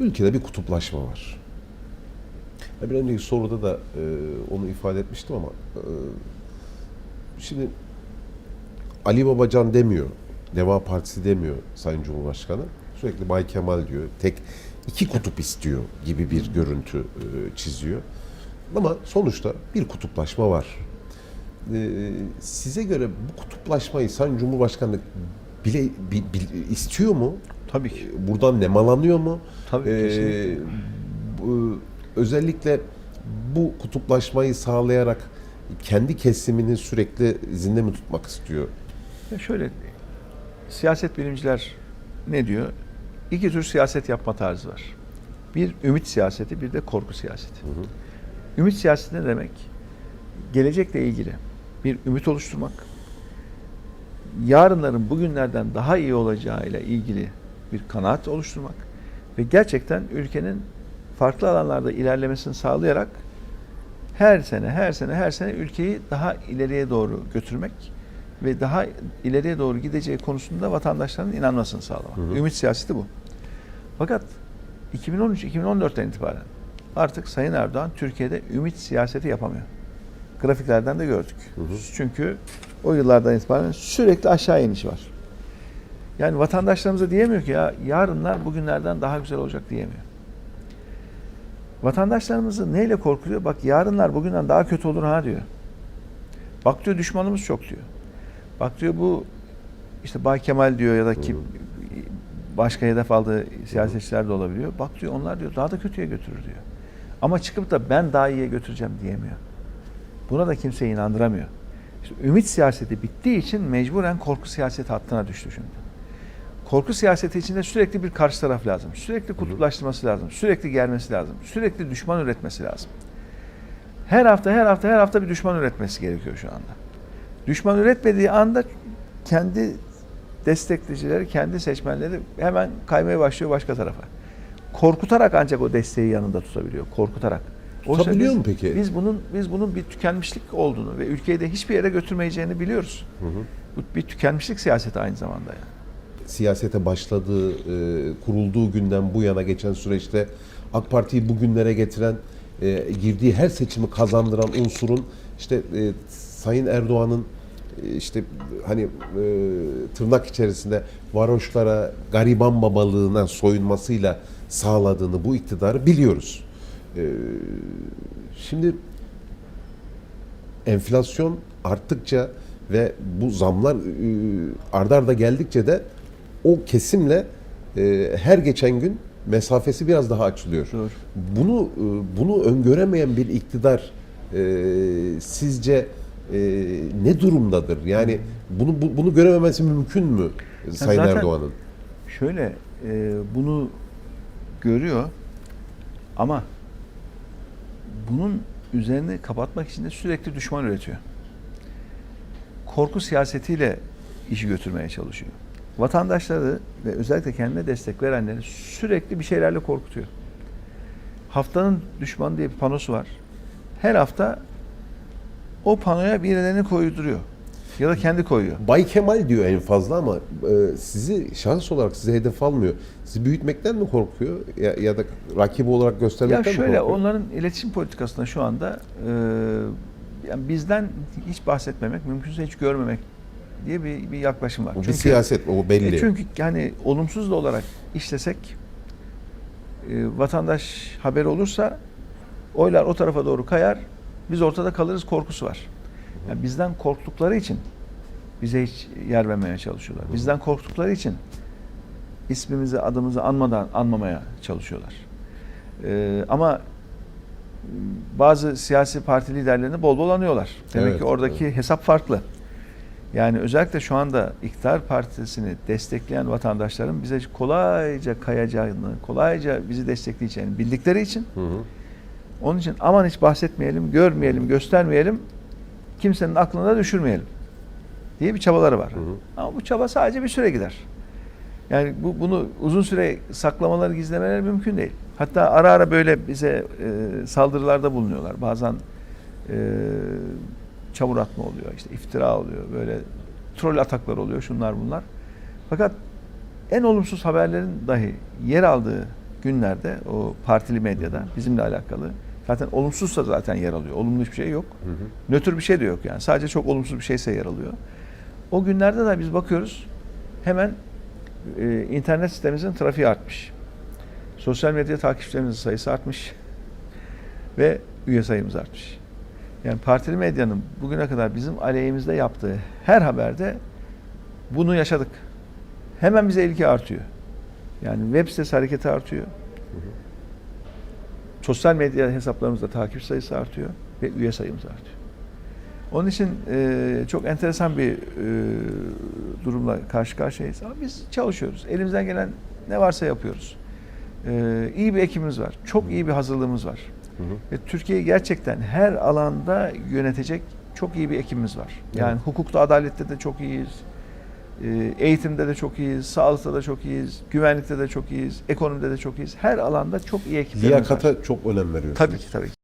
Ülkede bir kutuplaşma var. Bir önceki soruda da e, onu ifade etmiştim ama e, şimdi Ali Babacan demiyor, Deva Partisi demiyor Sayın Cumhurbaşkanı. Sürekli Bay Kemal diyor. Tek iki kutup istiyor gibi bir görüntü e, çiziyor. Ama sonuçta bir kutuplaşma var. E, size göre bu kutuplaşmayı Sayın Cumhurbaşkanı bile bi- bi- istiyor mu? Tabii ki. Buradan nemalanıyor mu? Tabii, Ee, kesinlikle. bu, özellikle bu kutuplaşmayı sağlayarak kendi kesimini sürekli zinde mi tutmak istiyor? Ya şöyle, siyaset bilimciler ne diyor? İki tür siyaset yapma tarzı var. Bir ümit siyaseti, bir de korku siyaseti. Ümit siyaseti ne demek? Gelecekle ilgili bir ümit oluşturmak, yarınların bugünlerden daha iyi olacağıyla ilgili bir kanaat oluşturmak ve gerçekten ülkenin farklı alanlarda ilerlemesini sağlayarak her sene, her sene, her sene ülkeyi daha ileriye doğru götürmek ve daha ileriye doğru gideceği konusunda vatandaşların inanmasını sağlamak. Hı hı. Ümit siyaseti bu. Fakat 2013-2014'ten itibaren artık Sayın Erdoğan Türkiye'de ümit siyaseti yapamıyor. Grafiklerden de gördük. Hı hı. Çünkü o yıllardan itibaren sürekli aşağı iniş var. Yani vatandaşlarımıza diyemiyor ki ya yarınlar bugünlerden daha güzel olacak diyemiyor. Vatandaşlarımızı neyle korkutuyor? Bak yarınlar bugünden daha kötü olur ha diyor. Bak diyor düşmanımız çok diyor. Bak diyor bu işte Bay Kemal diyor ya da kim başka hedef aldığı siyasetçiler de olabiliyor. Bak diyor onlar diyor daha da kötüye götürür diyor. Ama çıkıp da ben daha iyiye götüreceğim diyemiyor. Buna da kimseyi inandıramıyor. İşte ümit siyaseti bittiği için mecburen korku siyaseti hattına düştü şimdi. Korku siyaseti içinde sürekli bir karşı taraf lazım. Sürekli kutuplaştırması lazım. Sürekli gelmesi lazım. Sürekli düşman üretmesi lazım. Her hafta her hafta her hafta bir düşman üretmesi gerekiyor şu anda. Düşman üretmediği anda kendi destekleyicileri, kendi seçmenleri hemen kaymaya başlıyor başka tarafa. Korkutarak ancak o desteği yanında tutabiliyor. Korkutarak. Tutabiliyor mu peki? Biz bunun biz bunun bir tükenmişlik olduğunu ve ülkeyi de hiçbir yere götürmeyeceğini biliyoruz. Bu bir tükenmişlik siyaseti aynı zamanda yani. Siyasete başladığı, e, kurulduğu günden bu yana geçen süreçte AK Parti'yi bugünlere getiren, e, girdiği her seçimi kazandıran unsurun işte e, Sayın Erdoğan'ın e, işte hani e, tırnak içerisinde varoşlara, gariban babalığına soyunmasıyla sağladığını bu iktidarı biliyoruz. E, şimdi enflasyon arttıkça ve bu zamlar e, ardarda arda geldikçe de o kesimle e, her geçen gün mesafesi biraz daha açılıyor. Doğru. Bunu e, bunu öngöremeyen bir iktidar e, sizce e, ne durumdadır? Yani bunu bu- bunu görememesi mümkün mü Sayın zaten- Erdoğan'ın? Şöyle e, bunu görüyor ama bunun üzerini kapatmak için de sürekli düşman üretiyor. Korku siyasetiyle işi götürmeye çalışıyor. Vatandaşları ve özellikle kendine destek verenleri sürekli bir şeylerle korkutuyor. Haftanın düşmanı diye bir panosu var. Her hafta o panoya birilerini koyduruyor. Ya da kendi koyuyor. Bay Kemal diyor en fazla ama e, sizi şahıs olarak size hedef almıyor. Sizi büyütmekten mi korkuyor ya, ya da rakibi olarak Ya göstermekten mi şöyle korkuyor? onların iletişim politikasında şu anda e, yani bizden hiç bahsetmemek, mümkünse hiç görmemek diye bir, bir yaklaşım var. Bu bir siyaset o belli. e, çünkü yani olumsuz da olarak işlesek e, vatandaş haberi olursa oylar o tarafa doğru kayar. Biz ortada kalırız korkusu var. Yani bizden korktukları için bize hiç yer vermeye çalışıyorlar. Bizden korktukları için ismimizi, adımızı anmadan anmamaya çalışıyorlar. Ee, ama bazı siyasi parti liderlerini bol bol anıyorlar. Demek Evet, ki oradaki hesap farklı. Yani özellikle şu anda iktidar partisini destekleyen vatandaşların bize kolayca kayacağını, kolayca bizi destekleyeceğini bildikleri için Hı hı. onun için aman hiç bahsetmeyelim, görmeyelim, göstermeyelim, kimsenin aklına da düşürmeyelim diye bir çabaları var. Hı hı. Ama bu çaba sadece bir süre gider. Yani bu bunu uzun süre saklamaları, gizlemeleri mümkün değil. Hatta ara ara böyle bize e, saldırılarda bulunuyorlar. Bazen e, çamur atma oluyor, işte iftira oluyor, böyle troll ataklar oluyor, şunlar bunlar. Fakat en olumsuz haberlerin dahi yer aldığı günlerde o partili medyada bizimle alakalı zaten olumsuzsa zaten yer alıyor. Olumlu hiçbir şey yok. Hı hı. Nötr bir şey de yok yani. Sadece çok olumsuz bir şeyse yer alıyor. O günlerde de biz bakıyoruz hemen e, internet sitemizin trafiği artmış. Sosyal medya takipçilerimizin sayısı artmış. Ve üye sayımız artmış. Yani partili medyanın bugüne kadar bizim aleyhimizde yaptığı her haberde bunu yaşadık. Hemen bize ilgi artıyor. Yani web sitesi hareketi artıyor. Sosyal medya hesaplarımızda takip sayısı artıyor ve üye sayımız artıyor. Onun için e, çok enteresan bir e, durumla karşı karşıyayız. Ama biz çalışıyoruz. Elimizden gelen ne varsa yapıyoruz. E, iyi bir ekibimiz var. Çok iyi bir hazırlığımız var. Hı. Ve Türkiye'yi gerçekten her alanda yönetecek çok iyi bir ekibimiz var. Yani Evet. hukukta, adalette de çok iyiyiz. E, Eğitimde de çok iyiyiz, sağlıkta da çok iyiyiz, güvenlikte de çok iyiyiz, ekonomide de çok iyiyiz. Her alanda çok iyi ekiplerimiz var. Liyakata çok önem veriyorsunuz. Tabii ki tabii ki.